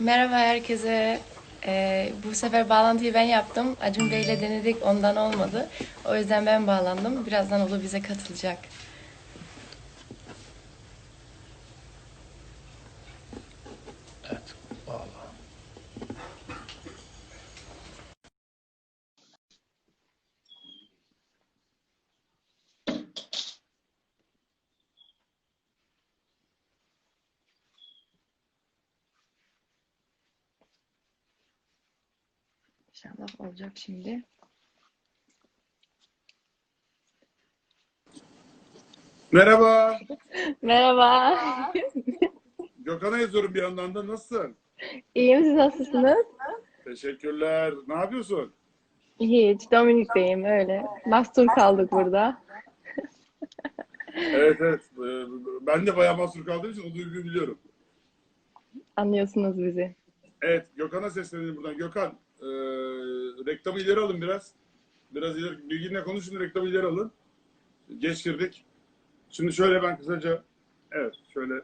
Merhaba herkese. Ee, bu sefer bağlantıyı ben yaptım. Acun Bey'le denedik, ondan olmadı. O yüzden ben bağlandım. Birazdan Ulu bize katılacak. İnşallah olacak şimdi. Merhaba. Merhaba. Gökhan'a yazıyorum bir yandan da. Nasılsın? İyiyim, siz nasılsınız? Teşekkürler. Ne yapıyorsun? Hiç, Dominik'teyim öyle. Mahsur kaldık burada. Evet evet. Ee, Ben de bayağı mahsur kaldığım için o duyguyu biliyorum. Anlıyorsunuz bizi. Evet. Gökhan'a seslenelim buradan. Gökhan, e, reklamı ileri alın biraz. Biraz ileri. Bilginle konuşun, reklamı ileri alın. Geç girdik. Şimdi şöyle ben kısaca, evet şöyle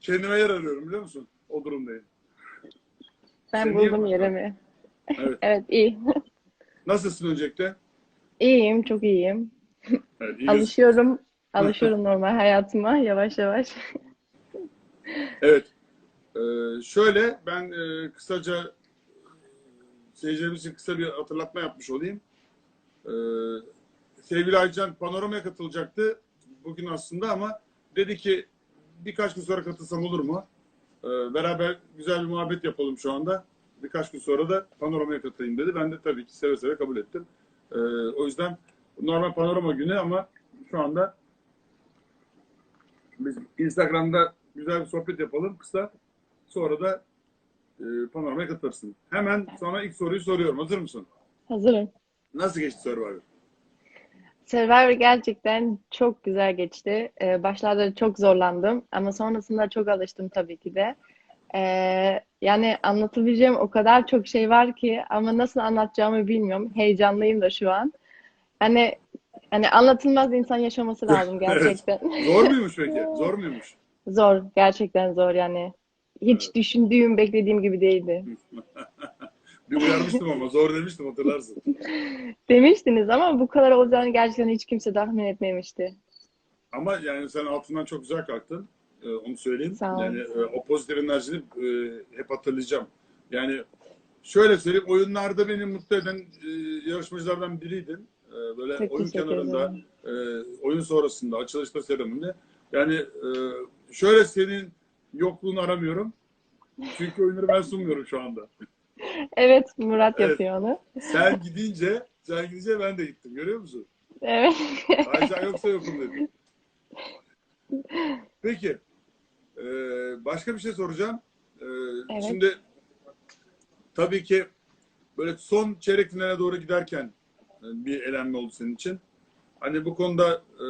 kendime yer arıyorum biliyor musun? O durumdayım. Ben Seni buldum yerimi. Evet. Evet, iyi. Nasılsın öncelikle? İyiyim, çok iyiyim. Evet, iyi. Alışıyorum, alışıyorum normal hayatıma yavaş yavaş. Evet. Ee, şöyle ben e, kısaca seyircilerimiz için kısa bir hatırlatma yapmış olayım. Ee, sevgili Aycan panoramaya katılacaktı bugün aslında ama dedi ki birkaç gün sonra katılsam olur mu? Ee, beraber güzel bir muhabbet yapalım şu anda. Birkaç gün sonra da panoramaya katılayım dedi. Ben de tabii ki seve seve kabul ettim. Ee, o yüzden normal panorama günü ama şu anda biz Instagram'da güzel bir sohbet yapalım kısa. Sonra da e, panoramaya katılırsın. Hemen sana ilk soruyu soruyorum. Hazır mısın? Hazırım. Nasıl geçti Survivor? Survivor gerçekten çok güzel geçti. Ee, başlarda çok zorlandım ama sonrasında çok alıştım tabii ki de. Ee, yani anlatabileceğim o kadar çok şey var ki ama nasıl anlatacağımı bilmiyorum. Heyecanlıyım da şu an. Hani hani anlatılmaz insan yaşaması lazım gerçekten. Zor muymuş peki? Zor muymuş? Zor, gerçekten zor yani. Hiç düşündüğüm, beklediğim gibi değildi. Bir uyarmıştım ama zor demiştim hatırlarsın. Demiştiniz ama bu kadar olacağını gerçekten hiç kimse tahmin etmemişti. Ama yani sen altından çok güzel kalktın. Ee, onu söyleyeyim. Sağ ol. Yani e, o pozitif enerjini e, hep hatırlayacağım. Yani şöyle söyleyeyim oyunlarda beni mutlu eden e, yarışmacılardan biriydin. E, böyle Çok oyun kenarında, e, oyun sonrasında, açılışta seremonide. Yani e, şöyle senin yokluğunu aramıyorum. Çünkü oyunları ben sunmuyorum şu anda. Evet, Murat Evet. yapıyor onu. Sen gidince, sen gidince ben de gittim. Görüyor musun? Evet. Ayşen yoksa yokum dedi. Peki. Ee, başka bir şey soracağım. Ee, Evet. Şimdi tabii ki böyle son çeyrek finale doğru giderken e, bir elenme oldu senin için. Hani bu konuda e,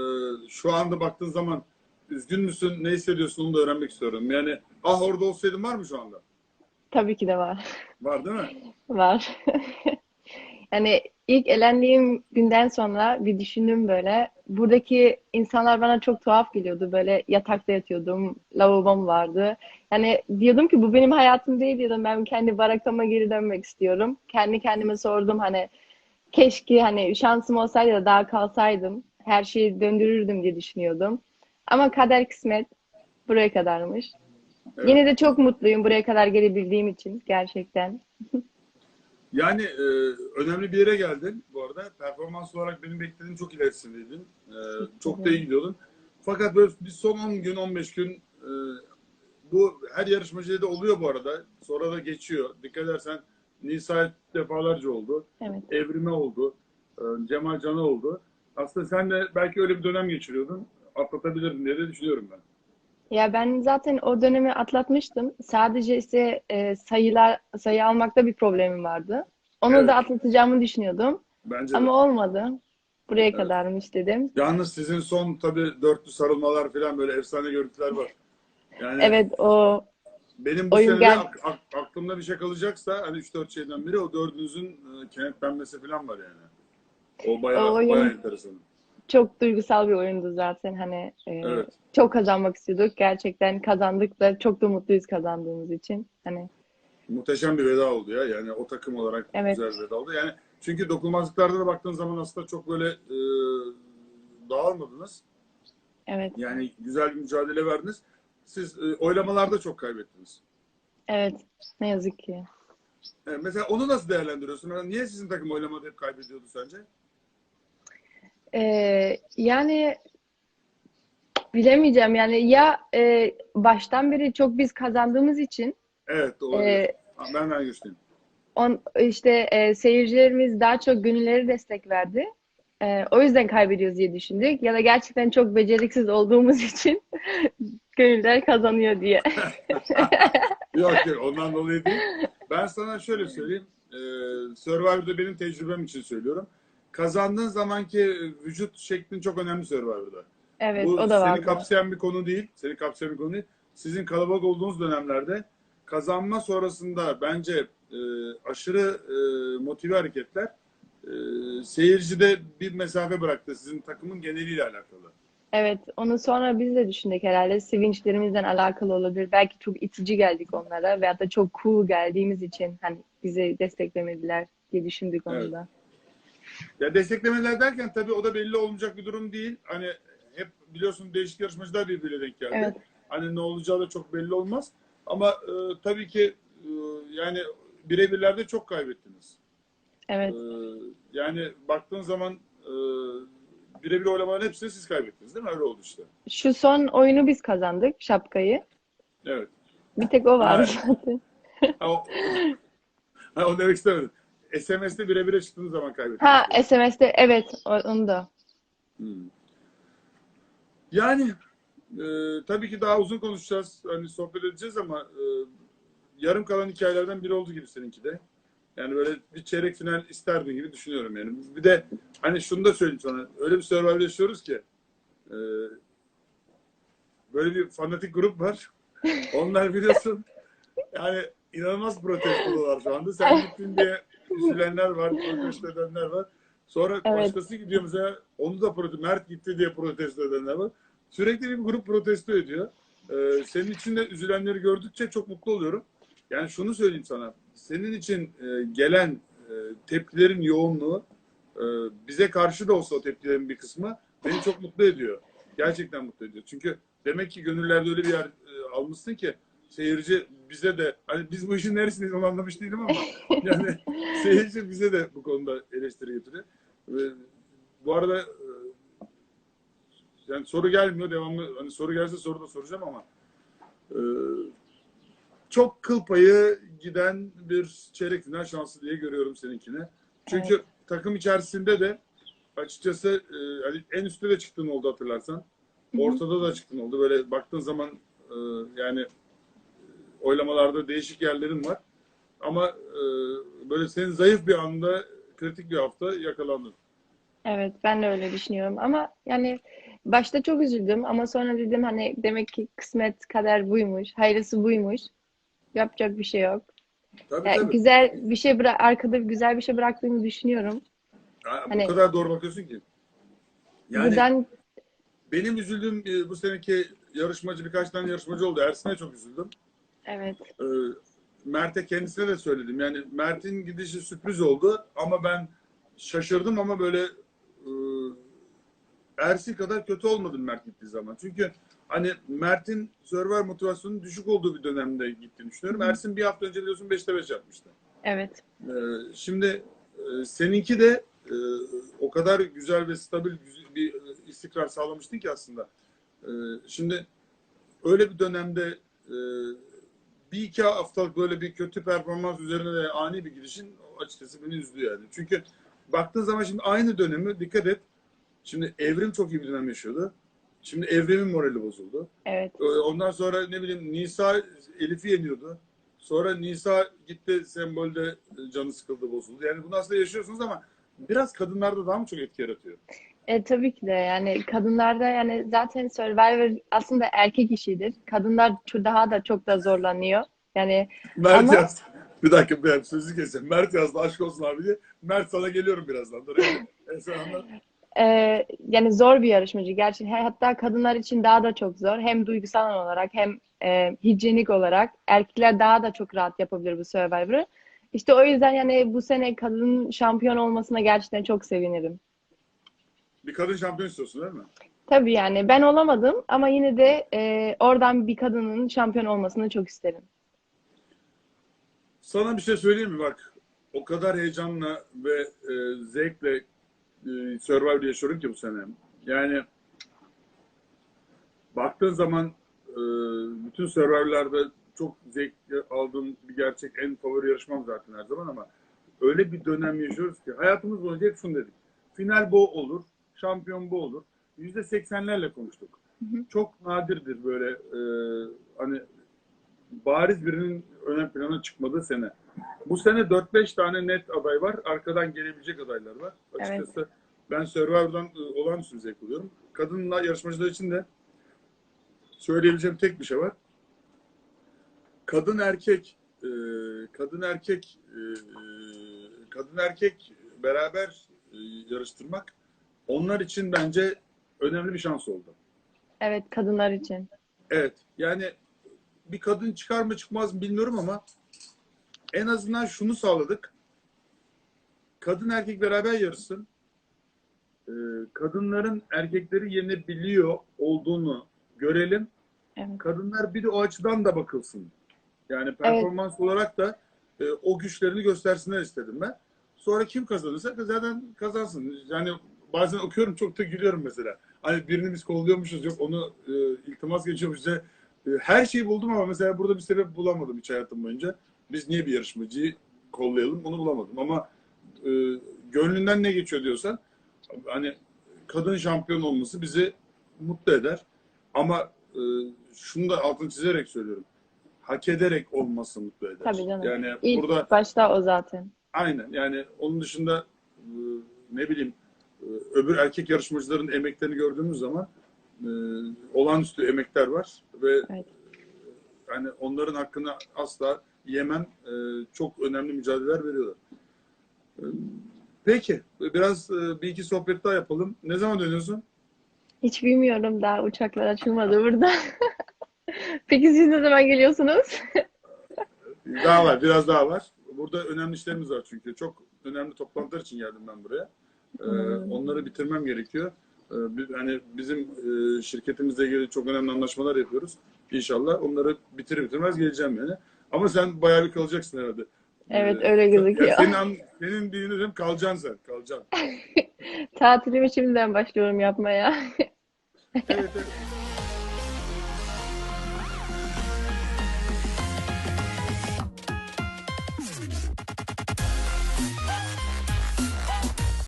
şu anda baktığın zaman üzgün müsün, ne hissediyorsun onu da öğrenmek istiyorum. Yani ah orada olsaydım var mı şu anda? Tabii ki de var. Var değil mi? Var. Yani ilk elendiğim günden sonra bir düşündüm böyle. Buradaki insanlar bana çok tuhaf geliyordu. Böyle yatakta yatıyordum. Lavabom vardı. Yani diyordum ki bu benim hayatım değil diyordum. Ben kendi barakama geri dönmek istiyorum. Kendi kendime sordum hani keşke hani şansım olsaydı da daha kalsaydım. Her şeyi döndürürdüm diye düşünüyordum. Ama kader kısmet buraya kadarmış. Evet. Yine de çok mutluyum buraya kadar gelebildiğim için gerçekten. Yani e, önemli bir yere geldin bu arada. Performans olarak benim beklediğim çok ilerisindeydin. E, çok da iyi gidiyordun. Fakat böyle bir son 10 gün, 15 gün e, bu her yarışmacıda da oluyor bu arada. Sonra da geçiyor. Dikkat edersen Nisa defalarca oldu. Evet. Evrime oldu. e, Cemal Can'a oldu. Aslında sen de belki öyle bir dönem geçiriyordun. Atlatabilirdin diye de düşünüyorum ben. Ya ben zaten o dönemi atlatmıştım. Sadece ise e, sayılar sayı almakta bir problemim vardı. Onu Evet. da atlatacağımı düşünüyordum. Bence de. Ama olmadı. Buraya Evet. kadarmış dedim. Yalnız sizin son tabii dörtlü sarılmalar falan böyle efsane görüntüler var. Yani Evet o Benim bu Oyun sene gel- ak- ak- aklımda bir şey kalacaksa hani 3-4 şeyden biri o dördünüzün e, kenetlenmesi falan var yani. O bayağı, O oyun- bayağı enteresan. Çok duygusal bir oyundu zaten. Hani e, Evet. çok kazanmak istiyorduk. Gerçekten kazandık da çok da mutluyuz kazandığımız için. Hani Muhteşem bir veda oldu ya. Yani o takım olarak Evet. güzel bir veda oldu. Yani çünkü dokunmazlıklarda da baktığın zaman aslında çok böyle e, dağılmadınız. evet, Yani güzel bir mücadele verdiniz. Siz e, oylamalarda çok kaybettiniz. evet. Ne yazık ki. E, mesela onu nasıl değerlendiriyorsun? Yani Niye sizin takım oylamada hep kaybediyordu sence? Ee, yani bilemeyeceğim yani ya e, baştan beri çok biz kazandığımız için Evet doğru. e, ben ben güçlüyüm. on, işte e, seyircilerimiz daha çok gönülleri destek verdi. E, o yüzden kaybediyoruz diye düşündük. Ya da gerçekten çok beceriksiz olduğumuz için gönüller kazanıyor diye. Yok yok ondan dolayı değil. Ben sana şöyle söyleyeyim. Ee, Survivor'da benim tecrübem için söylüyorum. Kazandığın zamanki vücut şeklin çok önemli Survivor'da. Evet, Bu o da seni vardı. kapsayan bir konu değil. Seni kapsayan bir konu değil. Sizin kalabalık olduğunuz dönemlerde kazanma sonrasında bence e, aşırı e, motive hareketler e, seyircide bir mesafe bıraktı sizin takımın geneliyle alakalı. Evet, onu sonra biz de düşündük herhalde. Sevinçlerimizden alakalı olabilir. Belki çok itici geldik onlara veyahut da çok cool geldiğimiz için hani bizi desteklemediler diye düşündük onu Evet. da. Ya desteklemeler derken tabii o da belli olmayacak bir durum değil. Hani hep biliyorsun değişik yarışmacılar birbirine denk geldi. Evet. Hani ne olacağı da çok belli olmaz. Ama e, tabii ki e, yani birebirlerde çok kaybettiniz. Evet, E, yani baktığın zaman e, birebir oylamaların hepsini siz kaybettiniz değil mi? Öyle oldu işte. şu son oyunu biz kazandık, şapkayı. Evet. Bir tek o vardı Evet. zaten. Ha, o, ha, onu demek istemedim. SMS'te birebire çıktığınız zaman kaybettiniz. Ha, SMS'te evet, onu da. Hmm. Yani e, tabii ki daha uzun konuşacağız. Hani sohbet edeceğiz ama e, yarım kalan hikayelerden biri oldu gibi seninki de. Yani böyle bir çeyrek final isterdin gibi düşünüyorum yani. Bir de hani şunu da söyleyeyim sana. Öyle bir Survivor yaşıyoruz ki e, böyle bir fanatik grup var. Onlar biliyorsun yani inanılmaz protestolar şu anda. Sen gittin diye üzülenler var, protesto edenler var. Sonra Evet. başkası gidiyor mesela onu da protesto, Mert gitti diye protesto edenler var. Sürekli bir grup protesto ediyor. Ee, senin için de üzülenleri gördükçe çok mutlu oluyorum. Yani şunu söyleyeyim sana. Senin için e, gelen e, tepkilerin yoğunluğu e, bize karşı da olsa o tepkilerin bir kısmı beni çok mutlu ediyor. Gerçekten mutlu ediyor. Çünkü demek ki gönüllerde öyle bir yer e, almışsın ki seyirci bize de hani biz bu işin neresindeyiz onu anlamış değilim ama yani seyirci bize de bu konuda eleştiri getiriyor. Ve bu arada e, yani soru gelmiyor devamlı hani soru gelse soru da soracağım ama e, çok kıl payı giden bir çeyrek final şansı diye görüyorum seninkine. Çünkü takım içerisinde de açıkçası e, hani en üstte de çıktığın oldu hatırlarsan. Ortada da çıktın oldu. Böyle baktığın zaman e, yani oylamalarda değişik yerlerin var. Ama e, böyle senin zayıf bir anda kritik bir hafta yakalandın. Evet, ben de öyle düşünüyorum ama yani başta çok üzüldüm ama sonra dedim hani demek ki kısmet kader buymuş, hayırlısı buymuş. Yapacak bir şey yok. Tabii Yani tabii. güzel bir şey bıra arkada güzel bir şey bıraktığımı düşünüyorum. Ha, hani- bu kadar doğru bakıyorsun ki. Yani Buradan benim üzüldüğüm e, bu seneki yarışmacı birkaç tane yarışmacı oldu. Ersin'e çok üzüldüm. Evet, Ee, Mert'e kendisine de söyledim. Yani Mert'in gidişi sürpriz oldu ama ben şaşırdım ama böyle e, Ersin kadar kötü olmadım Mert gittiği zaman. Çünkü hani Mert'in Survivor motivasyonunun düşük olduğu bir dönemde gittiğini düşünüyorum. Ersin bir hafta önce biliyorsun 5'te 5 yapmıştı. evet, Ee, şimdi e, seninki de e, o kadar güzel ve stabil bir e, istikrar sağlamıştın ki aslında. E, şimdi öyle bir dönemde e, bir iki haftalık böyle bir kötü performans üzerine de ani bir gidişin açıkçası beni üzdü yani. Çünkü baktığın zaman şimdi aynı dönemi dikkat et. Şimdi Evrim çok iyi bir dönem yaşıyordu. Şimdi Evrim'in morali bozuldu. evet, Ee, Ondan sonra ne bileyim Nisa Elif'i yeniyordu. Sonra Nisa gitti sembolde canı sıkıldı bozuldu. Yani bunu aslında yaşıyorsunuz ama biraz kadınlarda daha mı çok etki yaratıyor? E, tabii ki de yani kadınlarda yani zaten Survivor aslında erkek işidir. Kadınlar daha da çok da zorlanıyor. Yani Mert Ama- yazdı. Bir dakika ben sözü keseceğim. Mert yazdı aşk olsun abi diye. Mert sana geliyorum birazdan. Dur. Evet, sen anlat. e, yani zor bir yarışmacı. Gerçi hatta kadınlar için daha da çok zor. Hem duygusal olarak hem e, hijyenik olarak. Erkekler daha da çok rahat yapabilir bu Survivor'ı. İşte o yüzden yani bu sene kadın şampiyon olmasına gerçekten çok sevinirim. Bir kadın şampiyon istiyorsun değil mi? Tabii yani ben olamadım ama yine de e, oradan bir kadının şampiyon olmasını çok isterim. Sana bir şey söyleyeyim mi? Bak o kadar heyecanla ve e, zevkle e, Survivor yaşıyorum ki bu sene. Yani baktığın zaman e, bütün Survivor'larda çok zevkli aldığım bir gerçek en favori yarışmam zaten her zaman ama öyle bir dönem yaşıyoruz ki hayatımız boyunca hep şunu dedik. Final bu olur, şampiyon bu olur. Yüzde seksenlerle konuştuk. Çok nadirdir böyle e, hani bariz birinin ön plana çıkmadığı sene. Bu sene 4-5 tane net aday var. Arkadan gelebilecek adaylar var. Açıkçası ben Survivor'dan e, olağanüstü zevk alıyorum. Kadınla yarışmacılar için de söyleyebileceğim tek bir şey var. Kadın erkek e, kadın erkek e, kadın erkek beraber yarıştırmak onlar için bence önemli bir şans oldu. Evet kadınlar için. Evet. Yani bir kadın çıkar mı çıkmaz mı bilmiyorum ama en azından şunu sağladık. Kadın erkek beraber yarışsın. Ee, kadınların erkekleri yenebiliyor olduğunu görelim. Evet. Kadınlar bir de o açıdan da bakılsın. Yani performans olarak da e, o güçlerini göstersinler istedim ben. Sonra kim kazanırsa zaten kazansın. Yani bazen okuyorum çok da gülüyorum mesela. Hani birini biz kolluyormuşuz yok onu e, iltimas geçiyormuş bize. E, her şeyi buldum ama mesela burada bir sebep bulamadım hiç hayatım boyunca. Biz niye bir yarışmacıyı kollayalım onu bulamadım. Ama e, gönlünden ne geçiyor diyorsan hani kadın şampiyon olması bizi mutlu eder. Ama e, şunu da altını çizerek söylüyorum. Hak ederek olması mutlu eder. Tabii canım. Yani İlk burada başta o zaten. Aynen yani onun dışında e, ne bileyim öbür erkek yarışmacıların emeklerini gördüğümüz zaman e, olağanüstü emekler var ve Evet. yani onların hakkını asla yemem. E, çok önemli mücadeleler veriyorlar. E, Peki biraz e, bir iki sohbet daha yapalım. Ne zaman dönüyorsun? Hiç bilmiyorum daha uçaklar açılmadı burada. Peki siz ne zaman geliyorsunuz? Daha var, biraz daha var. Burada önemli işlerimiz var çünkü. Çok önemli toplantılar için geldim ben buraya. Hmm. onları bitirmem gerekiyor. Bir- hani bizim e, şirketimizle ilgili çok önemli anlaşmalar yapıyoruz. İnşallah onları bitirir bitirmez geleceğim yani. Ama sen bayağı bir kalacaksın herhalde. Evet Ee, öyle ya gözüküyor. senin, an, senin dediğin kalacaksın sen, kalacaksın. Tatilimi şimdiden başlıyorum yapmaya. Evet, evet.